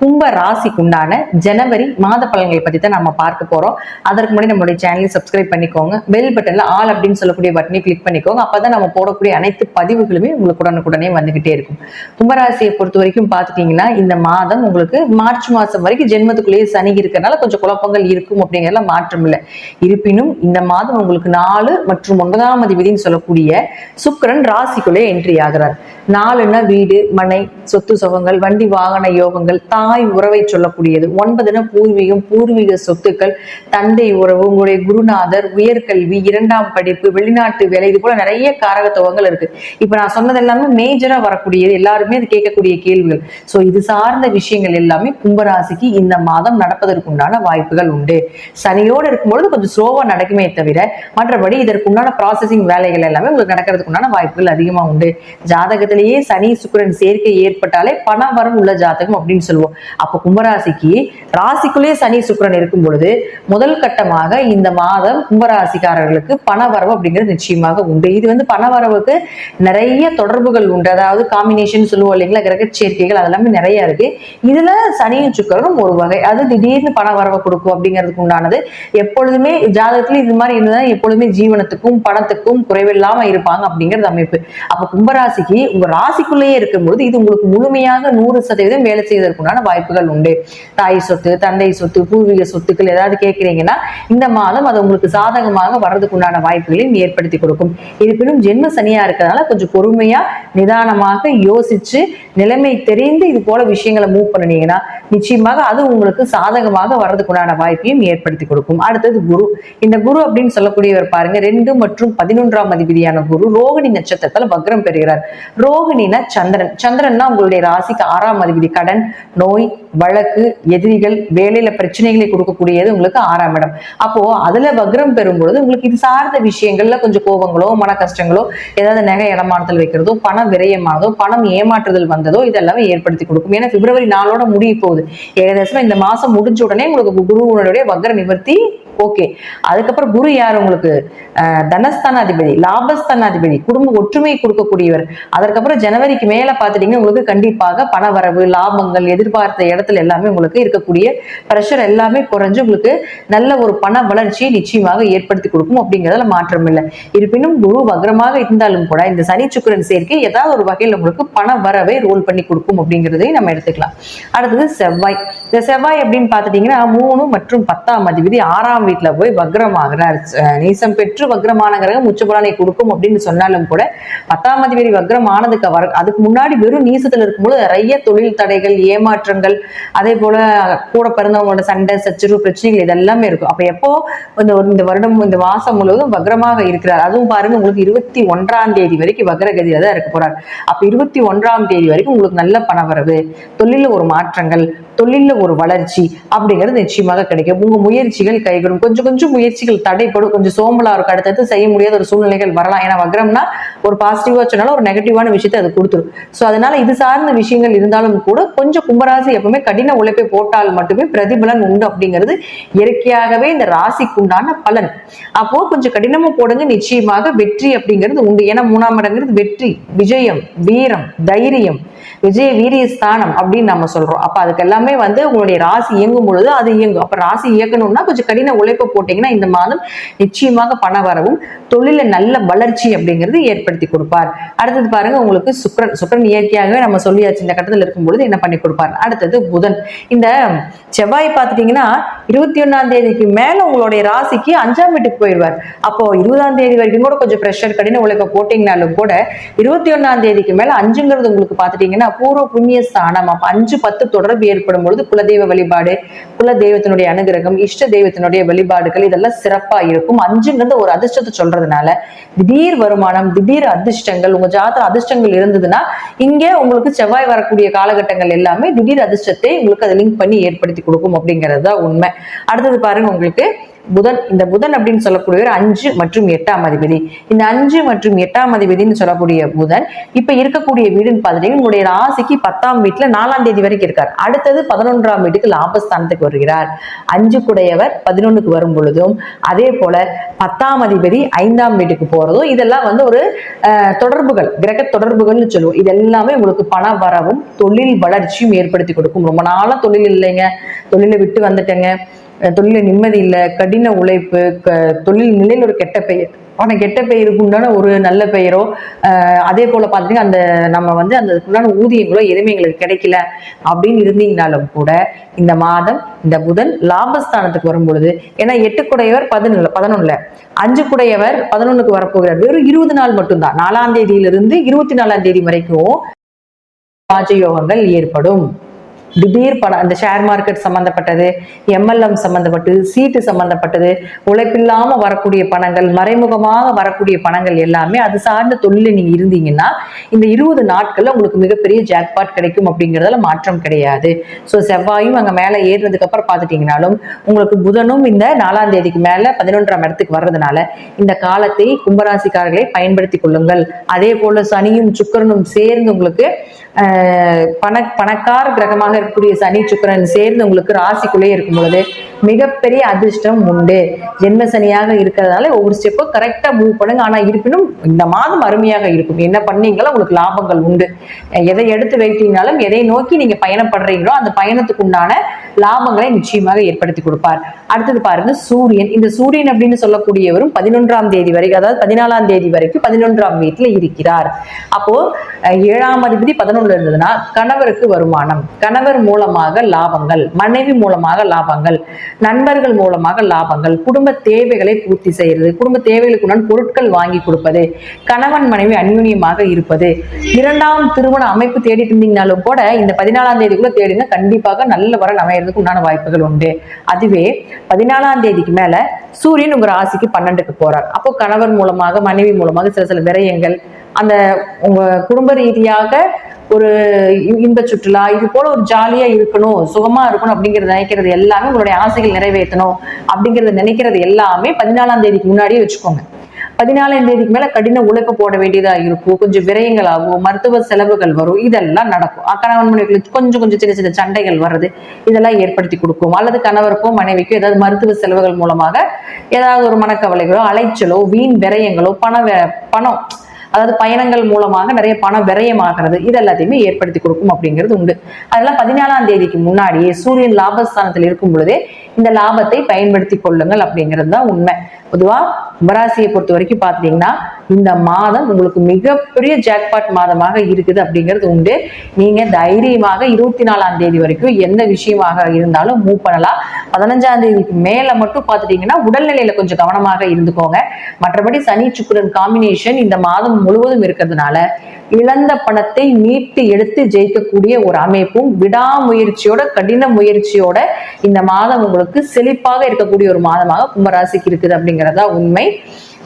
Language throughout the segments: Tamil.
கும்ப ராசிக்கு உண்டான ஜனவரி மாத பலன்களை பத்தி தான் நம்ம பார்க்க போறோம். அதற்கு முன்னாடி நம்மளுடைய சேனலை சப்ஸ்கிரைப் பண்ணிக்கோங்க. பெல் பட்டன்ல ஆல் அப்படின்னு சொல்லக்கூடிய பட்டனை கிளிக் பண்ணிக்கோங்க. அப்பதான் நம்ம போடக்கூடிய அனைத்து பதிவுகளுமே உங்களுக்கு உடனுக்குடனே வந்துகிட்டே இருக்கும். கும்பராசியை பொறுத்த வரைக்கும் பார்த்துட்டீங்கன்னா இந்த மாதம் உங்களுக்கு மார்ச் மாசம் வரைக்கும் ஜென்மத்துக்குள்ளேயே சனி இருக்கிறனால கொஞ்சம் குழப்பங்கள் இருக்கும் அப்படிங்கிறதுல மாற்றம் இல்லை. இருப்பினும் இந்த மாதம் உங்களுக்கு நாலு மற்றும் ஒன்பதாம் அதிபதினு சொல்லக்கூடிய சுக்கிரன் ராசிக்குள்ளே என்ட்ரி ஆகிறார். நாலுன்னா வீடு மனை சொத்து சுகங்கள் வண்டி வாகன யோகங்கள் தாய் உறவை சொல்லக்கூடியது. ஒன்பதுன பூர்வீகம் பூர்வீக சொத்துக்கள் தந்தை உறவு உங்களுடைய குருநாதர் உயர்கல்வி இரண்டாம் படிப்பு வெளிநாட்டு வேலை இது போல நிறைய காரகத்துவங்கள் இருக்கு. இப்ப நான் சொன்னது எல்லாமே மேஜரா வரக்கூடியது. எல்லாருமே அது கேட்கக்கூடிய கேள்விகள். சோ இது சார்ந்த விஷயங்கள் எல்லாமே கும்பராசிக்கு இந்த மாதம் நடப்பதற்குண்டான வாய்ப்புகள் உண்டு. சனியோடு இருக்கும்பொழுது கொஞ்சம் ஸ்லோவா நடக்குமே தவிர மற்றபடி இதற்குண்டான ப்ராசஸிங் வேலைகள் எல்லாமே உங்களுக்கு நடக்கிறதுக்குண்டான வாய்ப்புகள் அதிகமா உண்டு. ஜாதகத்திலேயே சனி சுக்கிரன் சேர்க்கை ஏற்பட்டாலே பண வரம் உள்ள ஜாதகம் அப்படின்னு சொல்லுவோம். அப்போ கும்பராசிக்கு ராசிக்குள்ளேயே சனி சுக்கரன் இருக்கும் பொழுது முதல் கட்டமாக இந்த மாதம் கும்பராசிக்காரர்களுக்கு பணவரவு அப்படிங்கிறது நிச்சயமாக உண்டு. இது வந்து பணவரவுக்கு நிறைய தொடர்புகள் உண்டு. அதாவது காம்பினேஷன் சொல்லுவோம் இல்லைங்களா? கிரக சேர்க்கைகள் அதெல்லாமே நிறைய இருக்கு. இதுல சனியும் சுக்கரனும் ஒரு வகை. அது திடீர்னு பணவரவை கொடுக்கும் அப்படிங்கிறதுக்கு உண்டானது. எப்பொழுதுமே ஜாதகத்துல இது மாதிரி இருந்ததுன்னா எப்பொழுதுமே ஜீவனத்துக்கும் பணத்துக்கும் குறைவில்லாம இருப்பாங்க அப்படிங்கிறது அமைப்பு. அப்ப கும்பராசிக்கு உங்க ராசிக்குள்ளேயே இருக்கும்போது இது உங்களுக்கு முழுமையாக நூறு சதவீதம் வேலை செய்வதற்குண்டான வாய்ப்புகள் உண்டு. தாய் சொத்து தந்தை சொத்து பூர்வீக சொத்துக்கள் ஏதாவது கேட்கிறீங்கன்னா இந்த மாதம் அது உங்களுக்கு சாதகமாக வர்றதுக்கு உண்டான வாய்ப்புகளையும் ஏற்படுத்தி கொடுக்கும். இருப்பினும் ஜென்ம சனியா இருக்கிறதுனால கொஞ்சம் பொறுமையா நிதானமாக யோசிச்சு நிலைமை தெரிந்து இது போல விஷயங்களை மூவ் பண்ணினீங்கன்னா நிச்சயமாக அது உங்களுக்கு சாதகமாக வர்றதுக்குண்டான வாய்ப்பையும் ஏற்படுத்தி கொடுக்கும். அடுத்தது குரு. இந்த குரு அப்படின்னு சொல்லக்கூடியவர் பாருங்க ரெண்டு மற்றும் பதினொன்றாம் அதிபதியான குரு ரோகிணி நட்சத்திரத்துல வக்ரம் பெறுகிறார். ரோகிணினா சந்திரன். சந்திரன்னா உங்களுடைய ராசிக்கு ஆறாம் அதிபதி கடன் நோய் நோய் வழக்கு எதிரிகள் வேலையில பிரச்சனைகளை கொடுக்கக்கூடியது உங்களுக்கு ஆறாம் இடம். அப்போ அதுல வக்ரம் பெறும்பொழுது உங்களுக்கு இது சார்ந்த விஷயங்கள்ல கொஞ்சம் கோபங்களோ மன கஷ்டங்களோ ஏதாவது நகை இடமானத்தில் வைக்கிறதோ பணம் விரயமானதோ பணம் ஏமாற்றுதல் வந்ததோ இதெல்லாமே ஏற்படுத்தி கொடுக்கும். ஏன்னா பிப்ரவரி நாளோட முடிய போகுது. ஏகதேசமா இந்த மாசம் முடிஞ்ச உடனே உங்களுக்கு குருவனுடைய வக்ர நிவர்த்தி ஓகே அதுக்கப்புறம் குரு யார் உங்களுக்கு? தனஸ்தானாதிபதி லாபஸ்தானாதிபதி குடும்ப ஒற்றுமையை கொடுக்கக்கூடியவர். அதற்கப்புறம் ஜனவரிக்கு மேல பார்த்துட்டீங்கன்னா உங்களுக்கு கண்டிப்பாக பண வரவு லாபங்கள் எதிர்பார்த்த இடத்துல எல்லாமே உங்களுக்கு இருக்கக்கூடிய ப்ரெஷர் எல்லாமே குறைஞ்சு உங்களுக்கு நல்ல ஒரு பண வளர்ச்சியை நிச்சயமாக ஏற்படுத்தி கொடுக்கும் அப்படிங்கிறதுல மாற்றம் இல்லை. இருப்பினும் குரு வக்ரமாக இருந்தாலும் கூட இந்த சனி சுக்கிரன் சேர்க்கை ஏதாவது ஒரு வகையில் உங்களுக்கு பண வரவை ரோல் பண்ணி கொடுக்கும் அப்படிங்கிறதையும் நம்ம எடுத்துக்கலாம். அடுத்தது செவ்வாய். இந்த செவ்வாய் அப்படின்னு பார்த்துட்டீங்கன்னா மூணு மற்றும் பத்தாம் அதிபதி ஆறாம் வீட்டில் போய் வக்ரமாகிறார். நீசம் பெற்று வக்ரமான கிரகம் உச்சபலனை கொடுக்கும் அப்படின்னு சொன்னாலும் கூட பத்தாம் அதிபதி வக்ரம் ஆனதுக்கு வர அதுக்கு முன்னாடி வெறும் நீசத்தில் இருக்கும்போது நிறைய தொழில் தடைகள் ஏமாற்றங்கள் அதே போல கூட பிறந்தவங்களோட சண்டை சச்சரவு பிரச்சனைகள் இதெல்லாமே இருக்கும். அப்போ எப்போ இந்த ஒரு இந்த வருடம் இந்த மாசம் முழுவதும் வக்ரமாக இருக்கிறார்? அதுவும் பாருங்க உங்களுக்கு இருபத்தி ஒன்றாம் தேதி வரைக்கும் வக்ரகதியில தான் இருக்க போறார். அப்போ இருபத்தி ஒன்றாம் தேதி வரைக்கும் உங்களுக்கு நல்ல பணவரவு தொழில ஒரு மாற்றங்கள் தொழிலில் ஒரு வளர்ச்சி அப்படிங்கிறது நிச்சயமாக கிடைக்கும். உங்கள் முயற்சிகள் கைகூடும். கொஞ்சம் கொஞ்சம் முயற்சிகள் தடைப்படும். கொஞ்சம் சோம்பலாக இருக்கும். அடுத்தடுத்து செய்ய முடியாத ஒரு சூழ்நிலைகள் வரலாம். ஏன்னா வக்ரம்னா ஒரு பாசிட்டிவாக சொன்னாலும் ஒரு நெகட்டிவான விஷயத்தை அது கொடுத்துரும். ஸோ அதனால இது சார்ந்த விஷயங்கள் இருந்தாலும் கூட கொஞ்சம் கும்பராசி எப்பவுமே கடின உழைப்பை போட்டால் மட்டுமே பிரதிபலன் உண்டு அப்படிங்கிறது இயற்கையாகவே இந்த ராசிக்கு உண்டான பலன். அப்போ கொஞ்சம் கடினமா போடுங்க. நிச்சயமாக வெற்றி அப்படிங்கிறது உண்டு. ஏன்னா மூணாம் இடங்கிறது வெற்றி விஜயம் வீரம் தைரியம் விஜய வீரிய ஸ்தானம் அப்படின்னு நம்ம சொல்றோம். அப்ப அதுக்கு எல்லாமே வந்து உங்களுடைய ராசி இயங்கும் பொழுது அது இயங்கும். அப்ப ராசி இயக்கணும்னா கொஞ்சம் கடின உழைப்பு போட்டீங்கன்னா இந்த மாதம் நிச்சயமாக பண வரவும் தொழில நல்ல வளர்ச்சி அப்படிங்கிறது ஏற்படுத்தி கொடுப்பார். அடுத்தது பாருங்க உங்களுக்கு சுக்கரன் சுக்கரன் இயற்கையாகவே நம்ம சொல்லியாச்சு இந்த கட்டத்தில் இருக்கும் பொழுது என்ன பண்ணி கொடுப்பார்? அடுத்தது புதன். இந்த செவ்வாய் பார்த்துட்டீங்கன்னா இருபத்தி ஒன்னாம் தேதிக்கு மேல உங்களுடைய ராசிக்கு அஞ்சாம் வீட்டுக்கு போயிடுவார். அப்போ இருபதாம் தேதி வரைக்கும் கூட கொஞ்சம் ப்ரெஷர் கடின உழைப்பை போட்டீங்கனாலும் கூட இருபத்தி ஒன்னாம் தேதிக்கு மேல அஞ்சுங்கிறது உங்களுக்கு பார்த்துட்டீங்கன்னா பூர்வ புண்ணிய ஸ்தானம். அப்போ அஞ்சு பத்து தொடர்பு ஏற்படும். பொழுது குலதெய்வ வழிபாடு குல தெய்வத்தினுடைய அனுகிரகம் இஷ்ட தெய்வத்தினுடைய வழிபாடுகள் இதெல்லாம் சிறப்பா இருக்கும். அஞ்சுங்கிறது ஒரு அதிர்ஷ்டத்தை சொல்றதுனால திடீர் வருமானம் திடீர் அதிர்ஷ்டங்கள் உங்க ஜாதக அதிர்ஷ்டங்கள் இருந்ததுன்னா இங்க உங்களுக்கு செவ்வாய் வரக்கூடிய காலகட்டங்கள் எல்லாமே திடீர் அதிர்ஷ்டத்தை உங்களுக்கு அதை லிங்க் பண்ணி ஏற்படுத்தி கொடுக்கும் அப்படிங்கிறது தான் உண்மை. அடுத்தது பாருங்க உங்களுக்கு புதன் இந்த புதன் அப்படின்னு சொல்லக்கூடியவர் அஞ்சு மற்றும் எட்டாம் அதிபதி. இந்த அஞ்சு மற்றும் எட்டாம் அதிபதினு சொல்லக்கூடிய புதன் இப்ப இருக்கக்கூடிய வீடுன்னு பார்த்துட்டீங்கன்னா உங்களுடைய ராசிக்கு பத்தாம் வீட்டுல நாலாம் தேதி வரைக்கும் இருக்கார். அடுத்தது பதினொன்றாம் வீட்டுக்கு லாபஸ்தானத்துக்கு வருகிறார். அஞ்சு குடையவர் பதினொன்னுக்கு வரும் பொழுதும் அதே போல பத்தாம் அதிபதி ஐந்தாம் வீட்டுக்கு போறதும் இதெல்லாம் வந்து ஒரு அஹ், தொடர்புகள் கிரக தொடர்புகள்னு சொல்லுவோம். இது எல்லாமே உங்களுக்கு பண வரவும் தொழில் வளர்ச்சியும் ஏற்படுத்தி கொடுக்கும். ரொம்ப நாளா தொழில் இல்லைங்க. தொழிலை விட்டு வந்துட்டேங்க. அஹ் தொழில நிம்மதி இல்லை கடின உழைப்பு க தொழில் நிலையில் ஒரு கெட்ட பெயர். ஆனால் கெட்ட பெயருக்கு உண்டான ஒரு நல்ல பெயரோ அதே போல் பார்த்தீங்கன்னா அந்த நம்ம வந்து அந்த ஊதியங்களோ எதுவுமே எங்களுக்கு கிடைக்கல அப்படின்னு இருந்தீங்கனாலும் கூட இந்த மாதம் இந்த புதன் லாபஸ்தானத்துக்கு வரும் பொழுது ஏன்னா எட்டு குடையவர் பதினொன்று பதினொன்னுல. அஞ்சு குடையவர் பதினொன்றுக்கு வரப்போகிறார். வெறும் இருபது நாள் மட்டும்தான். நாலாம் தேதியிலிருந்து இருபத்தி நாலாம் தேதி வரைக்கும் ராஜயோகங்கள் ஏற்படும். திடீர் பணம் அந்த ஷேர் மார்க்கெட் சம்பந்தப்பட்டது எம்எல்எம் சம்பந்தப்பட்டு சீட்டு சம்பந்தப்பட்டது உழைப்பில்லாம வரக்கூடிய பணங்கள் மறைமுகமாக வரக்கூடிய பணங்கள் எல்லாமே அது சார்ந்த தொழிலில் நீங்க இருந்தீங்கன்னா இந்த இருபது நாட்கள்ல உங்களுக்கு மிகப்பெரிய ஜாக்பாட் கிடைக்கும் அப்படிங்கிறதுல மாற்றம் கிடையாது. ஸோ செவ்வாயும் அங்க மேல ஏறுனதுக்கு அப்புறம் உங்களுக்கு புதனும் இந்த நாலாம் தேதிக்கு மேல பதினொன்றாம் இடத்துக்கு வர்றதுனால இந்த காலத்தை கும்பராசிக்காரர்களை பயன்படுத்திக் கொள்ளுங்கள். அதே போல சனியும் சுக்கிரனும் சேர்ந்து உங்களுக்கு பண பணக்கார கிரகமாக இருக்கக்கூடிய சனி சுக்கிரன் சேர்ந்து உங்களுக்கு ராசிக்குள்ளே இருக்கும் பொழுது மிகப்பெரிய அதிர்ஷ்டம் உண்டு. ஜென்மசனியாக இருக்கிறதுனால ஒவ்வொரு ஸ்டெப்பும் கரெக்டாக மூவ் பண்ணுங்க. ஆனா இருப்பினும் இந்த மாதம் அருமையாக இருக்கும். என்ன பண்ணீங்களோ உங்களுக்கு லாபங்கள் உண்டு. எதை எடுத்து வைத்தீங்கனாலும் எதை நோக்கி நீங்க பயணப்படுறீங்களோ அந்த பயணத்துக்கு உண்டான லாபங்களை நிச்சயமாக ஏற்படுத்தி கொடுப்பார். அடுத்தது பாருங்க சூரியன். இந்த சூரியன் அப்படின்னு சொல்லக்கூடியவரும் பதினொன்றாம் தேதி வரைக்கும் அதாவது பதினாலாம் தேதி வரைக்கும் பதினொன்றாம் வீட்டில் இருக்கிறார். அப்போ ஏழாம் அதிபதி பதினொன்று இருந்ததுன்னா கணவருக்கு வருமானம். கணவர் மூலமாக லாபங்கள் மனைவி மூலமாக லாபங்கள். நண்பர்கள் மூலமாக லாபங்கள் குடும்ப தேவைகளை பூர்த்தி செய்யறது குடும்ப தேவைகளுக்கு உண்டான பொருட்கள் வாங்கி கொடுப்பது கணவன் மனைவி அந்யூன்யமாக இருப்பது. இரண்டாம் திருமண அமைப்பு தேடிட்டு இருந்தீங்கனாலும் கூட இந்த பதினாலாம் தேதிக்குள்ள தேடினா கண்டிப்பாக நல்ல வரன் அமையறதுக்கு உண்டான வாய்ப்புகள் உண்டு. அதுவே பதினாலாம் தேதிக்கு மேல சூரியன் உங்க ராசிக்கு பன்னெண்டுக்கு போறார். அப்போ கணவர் மூலமாக மனைவி மூலமாக சில சில விரயங்கள் அந்த உங்க குடும்ப ரீதியாக ஒரு இன்ப சுற்றுலா இது போல ஒரு ஜாலியா இருக்கணும் சுகமா இருக்கணும் அப்படிங்கறத நினைக்கிறது எல்லாமே உங்களுடைய ஆசைகள் நிறைவேற்றணும் அப்படிங்கறத நினைக்கிறது எல்லாமே பதினாலாம் தேதிக்கு முன்னாடியே வச்சுக்கோங்க. பதினாலாம் தேதிக்கு மேல கடின உழைப்பு போட வேண்டியதா இருக்கும். கொஞ்சம் விரயங்கள் ஆகும் மருத்துவ செலவுகள் வரும் இதெல்லாம் நடக்கும். கணவன் மனைவிகளுக்கு கொஞ்சம் கொஞ்சம் சின்ன சின்ன சண்டைகள் வர்றது இதெல்லாம் ஏற்படுத்தி கொடுக்கும். அல்லது கணவருக்கும் மனைவிக்கும் ஏதாவது மருத்துவ செலவுகள் மூலமாக ஏதாவது ஒரு மனக்கவலைகளோ அலைச்சலோ வீண் விரயங்களோ பண பணம் அதாவது பயணங்கள் மூலமாக நிறைய பணம் விரயமாகிறது. இது எல்லாத்தையுமே ஏற்படுத்தி கொடுக்கும் அப்படிங்கிறது உண்டு. அதெல்லாம் பதினாலாம் தேதிக்கு முன்னாடியே சூரியன் லாபஸ்தானத்தில் இருக்கும் பொழுதே இந்த லாபத்தை பயன்படுத்தி கொள்ளுங்கள் அப்படிங்கிறது தான் உண்மை. பொதுவா கும்பராசியை பொறுத்த வரைக்கும் பார்த்தீங்கன்னா இந்த மாதம் உங்களுக்கு மிகப்பெரிய ஜாக்பாட் மாதமாக இருக்குது அப்படிங்கிறது உண்டு. நீங்க தைரியமாக இருபத்தி நாலாம் தேதி வரைக்கும் எந்த விஷயமாக இருந்தாலும் மூவ் பண்ணலாம். பதினஞ்சாம் தேதிக்கு மேல மட்டும் பார்த்துட்டீங்கன்னா உடல்நிலையில கொஞ்சம் கவனமாக இருந்துக்கோங்க. மற்றபடி சனி சுக்கரன் காம்பினேஷன் இந்த மாதம் முழுவதும் இருக்கிறதுனால இழந்த பணத்தை மீட்டு எடுத்து ஜெயிக்கக்கூடிய ஒரு அமைப்பும் விடாமுயற்சியோட கடின முயற்சியோட இந்த மாதம் உங்களுக்கு செழிப்பாக இருக்கக்கூடிய ஒரு மாதமாக கும்பராசிக்கு இருக்குது அப்படிங்கிறதா உண்மை.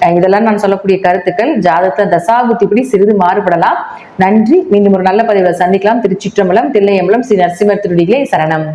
இதெல்லாம் நான் சொல்லக்கூடிய கருத்துக்கள். ஜாதகத்துல தசாபுத்திப்படி சிறிது மாறுபடலாம். நன்றி. மீண்டும் ஒரு நல்ல பதிவில் சந்திக்கலாம். திருச்சிற்றம்பலம் தில்லையம்பலம் ஸ்ரீ நரசிம்மர் திருடிகளே சரணம்.